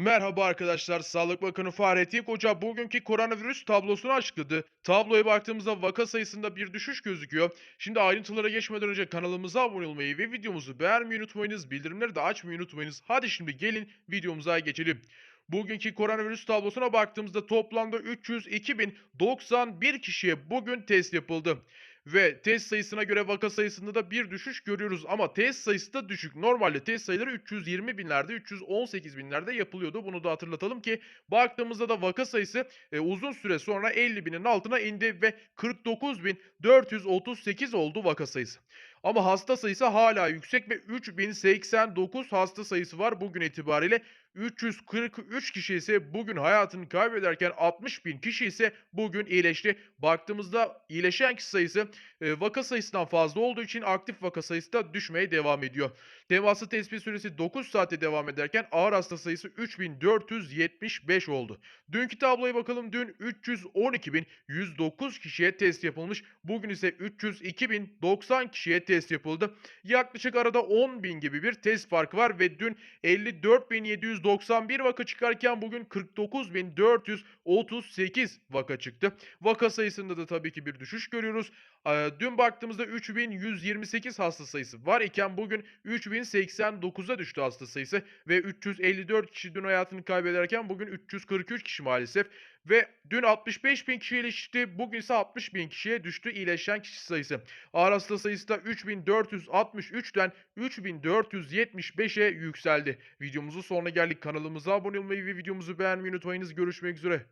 Merhaba arkadaşlar, Sağlık Bakanı Fahrettin Koca bugünkü koronavirüs tablosunu açıkladı. Tabloya baktığımızda vaka sayısında bir düşüş gözüküyor. Şimdi ayrıntılara geçmeden önce kanalımıza abone olmayı ve videomuzu beğenmeyi unutmayınız, bildirimleri de açmayı unutmayınız. Hadi şimdi gelin videomuza geçelim. Bugünkü koronavirüs tablosuna baktığımızda toplamda 302.091 kişiye bugün test yapıldı. Ve test sayısına göre vaka sayısında da bir düşüş görüyoruz ama test sayısı da düşük. Normalde test sayıları 320 binlerde, 318 binlerde yapılıyordu. Bunu da hatırlatalım ki baktığımızda da vaka sayısı e, uzun süre sonra 50 binin altına indi ve 49.438 oldu vaka sayısı. Ama hasta sayısı hala yüksek ve 3089 hasta sayısı var bugün itibariyle. 343 kişi ise bugün hayatını kaybederken 60 bin kişi ise bugün iyileşti. Baktığımızda iyileşen kişi sayısı e, vaka sayısından fazla olduğu için aktif vaka sayısı da düşmeye devam ediyor. Teması tespit süresi 9 saate devam ederken ağır hasta sayısı 3475 oldu. Dünkü tabloya bakalım. Dün 312.109 kişiye test yapılmış. Bugün ise 302.090 kişiye test yapıldı. Yaklaşık arada 10.000 gibi bir test farkı var ve dün 54.791 vaka çıkarken bugün 49.438 vaka çıktı. Vaka sayısında da tabii ki bir düşüş görüyoruz. Ee, Dün baktığımızda 3128 hasta sayısı var iken bugün 3089'a düştü hasta sayısı ve 354 kişi dün hayatını kaybederken bugün 343 kişi maalesef ve dün 65 bin kişi iyileşti bugün ise 60 bin kişiye düştü iyileşen kişi sayısı. Ağır hasta sayısı da 3463'ten 3475'e yükseldi. Videomuzun sonuna geldik. Kanalımıza abone olmayı ve videomuzu beğenmeyi unutmayınız. Görüşmek üzere.